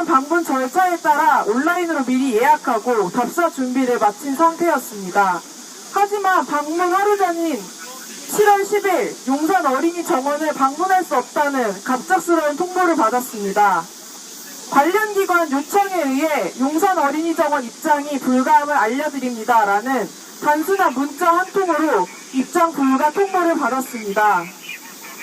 모든 방문 절차에 따라 온라인으로 미리 예약하고 답사 준비를 마친 상태였습니다. 하지만 방문 하루 전인 7월 10일 용산 어린이 정원을 방문할 수 없다는 갑작스러운 통보를 받았습니다. 관련 기관 요청에 의해 용산 어린이 정원 입장이 불가함을 알려드립니다 라는 단순한 문자 한 통으로 입장 불가 통보를 받았습니다.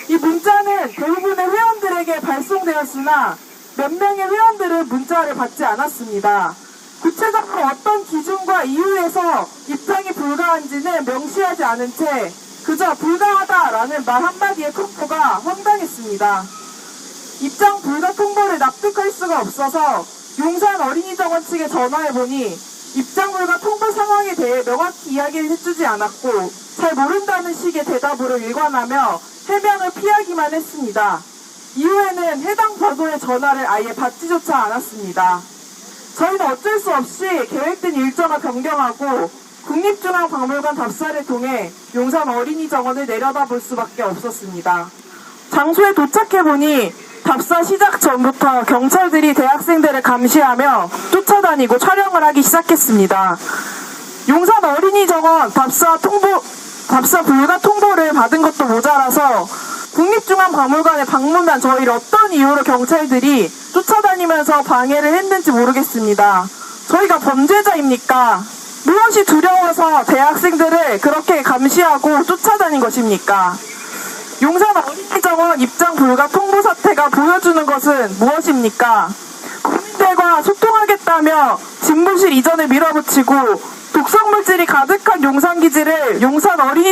이 문자는 대부분의 회원들에게 발송되었으나 몇 명의 회원들은 문자를 받지 않았습니다. 구체적으로 어떤 기준과 이유에서 입장이 불가한지는 명시하지 않은 채 그저 불가하다라는 말 한마디의 통보가 황당했습니다. 입장 불가 통보를 납득할 수가 없어서 용산 어린이정원 측에 전화해보니 입장 불가 통보 상황에 대해 명확히 이야기를 해주지 않았고 잘 모른다는 식의 대답으로 일관하며 해명을 피하기만 했습니다. 이후에는 해당 번호의 전화를 아예 받지조차 않았습니다. 저희는 어쩔 수 없이 계획된 일정을 변경하고 국립중앙박물관 답사를 통해 용산 어린이 정원을 내려다볼 수밖에 없었습니다. 장소에 도착해보니 답사 시작 전부터 경찰들이 대학생들을 감시하며 쫓아다니고 촬영을 하기 시작했습니다. 용산 어린이 정원 답사 통보, 답사 불가 통보를 받은 것도 모자라서 국립중앙박물관에 방문한 저희를 어떤 이유로 경찰들이 쫓아다니면서 방해를 했는지 모르겠습니다. 저희가 범죄자입니까? 무엇이 두려워서 대학생들을 그렇게 감시하고 쫓아다닌 것입니까? 용산 어린이정원 입장 불가 통보 사태가 보여주는 것은 무엇입니까? 국민들과 소통하겠다며 집무실 이전을 밀어붙이고 독성 물질이 가득한 용산 기지를 용산 어린이정원